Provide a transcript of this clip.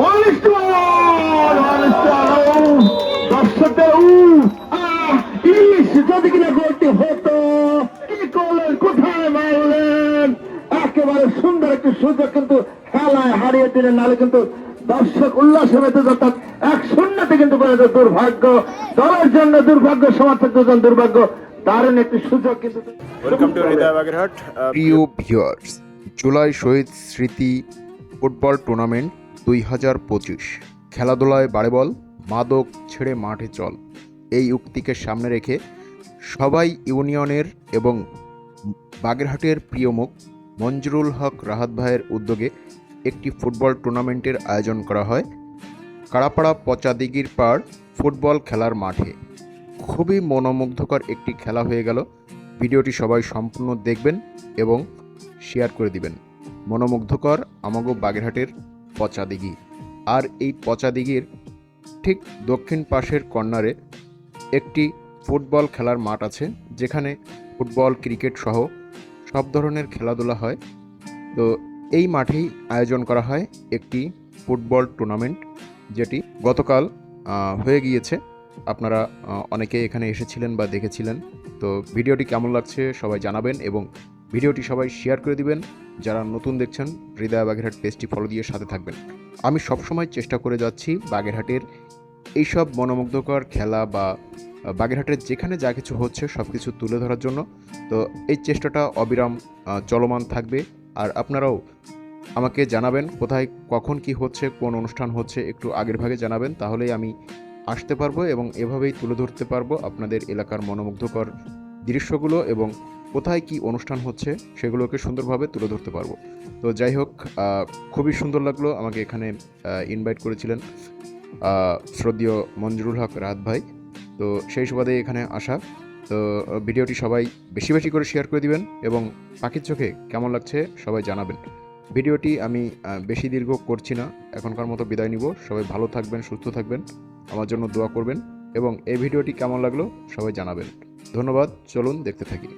অনুষ্ঠান অনুষ্ঠান দর্শকদের উ আহ যদি কিনা গোলটি হতো কি করলেন কোথায় মারলেন? একেবারে সুন্দর একটি সুযোগ কিন্তু খেলায় হারিয়ে দিলেন নাহলে কিন্তু দর্শক উল্লাসে মেতে অর্থাৎ এক শূন্যতে কিন্তু দুর্ভাগ্য। দলের জন্য দুর্ভাগ্য দুর্ভাগ্য। দারুণ একটি সুযোগ কিন্তু প্রিয় ভিউয়ার্স জুলাই শহীদ স্মৃতি ফুটবল টুর্নামেন্ট দুই হাজার পঁচিশ। খেলাধুলায় বাড়ে বল মাদক ছেড়ে মাঠে চল। এই উক্তিকে সামনে রেখে সবাই ইউনিয়নের এবং বাগেরহাটের প্রিয় মুখ মঞ্জুরুল হক রাহাত ভাইয়ের উদ্যোগে একটি ফুটবল টুর্নামেন্টের আয়োজন করা হয়। কাড়াপাড়া পচাদিগির পাড় ফুটবল খেলার মাঠে। খুবই মনোমুগ্ধকর একটি খেলা হয়ে গেল। ভিডিওটি সবাই সম্পূর্ণ দেখবেন এবং শেয়ার করে দিবেন। মনোমুগ্ধকর আমাগো বাগেরহাটের পচা দিঘি। আর এই পচা দিঘির ঠিক দক্ষিণ পাশের কর্নারে একটি ফুটবল খেলার মাঠ আছে, যেখানে ফুটবল, ক্রিকেট সহ সব ধরনের খেলাধুলা হয়। তো এই মাঠেই আয়োজন করা হয় একটি ফুটবল টুর্নামেন্ট, যেটি গতকাল হয়ে গিয়েছে। আপনারা অনেকে এখানে এসেছিলেন বা দেখেছিলেন। তো ভিডিওটি কেমন লাগছে সবাই জানাবেন এবং ভিডিওটি সবাই শেয়ার করে দিবেন। যারা নতুন দেখছেন, হৃদয় বাগেরহাট পেজটি ফলো দিয়ে সাথে থাকবেন। আমি সবসময় চেষ্টা করে যাচ্ছি বাগেরহাটের এইসব মনোমুগ্ধকর খেলা বা বাগেরহাটের যেখানে যা কিছু হচ্ছে সব কিছু তুলে ধরার জন্য। তো এই চেষ্টাটা অবিরাম চলমান থাকবে। আর আপনারাও আমাকে জানাবেন কোথায়, কখন কি হচ্ছে, কোন অনুষ্ঠান হচ্ছে, একটু আগের ভাগে জানাবেন। তাহলেই আমি আসতে পারব এবং এভাবেই তুলে ধরতে পারব আপনাদের এলাকার মনোমুগ্ধকর দৃশ্যগুলো এবং কোথায় কি অনুষ্ঠান হচ্ছে সেগুলোকে সুন্দরভাবে তুলে ধরতে পারব। তো যাই হোক খুবই সুন্দর লাগল আমাকে এখানে ইনভাইট করেছিলেন শ্রদ্ধেয় মঞ্জুরুল হক রাত ভাই। তো সেই সুবাদে এখানে আসা। তো ভিডিওটি সবাই বেশি বেশি করে শেয়ার করে দিবেন এবং পাখির চোখে কেমন লাগছে সবাই জানাবেন। ভিডিওটি আমি বেশি দীর্ঘ করছি না, এখনকার মতো বিদায় নিব। সবাই ভালো থাকবেন, সুস্থ থাকবেন, আমার জন্য দোয়া করবেন এবং এই ভিডিওটি কেমন লাগল সবাই জানাবেন। ধন্যবাদ, চলুন দেখতে থাকি।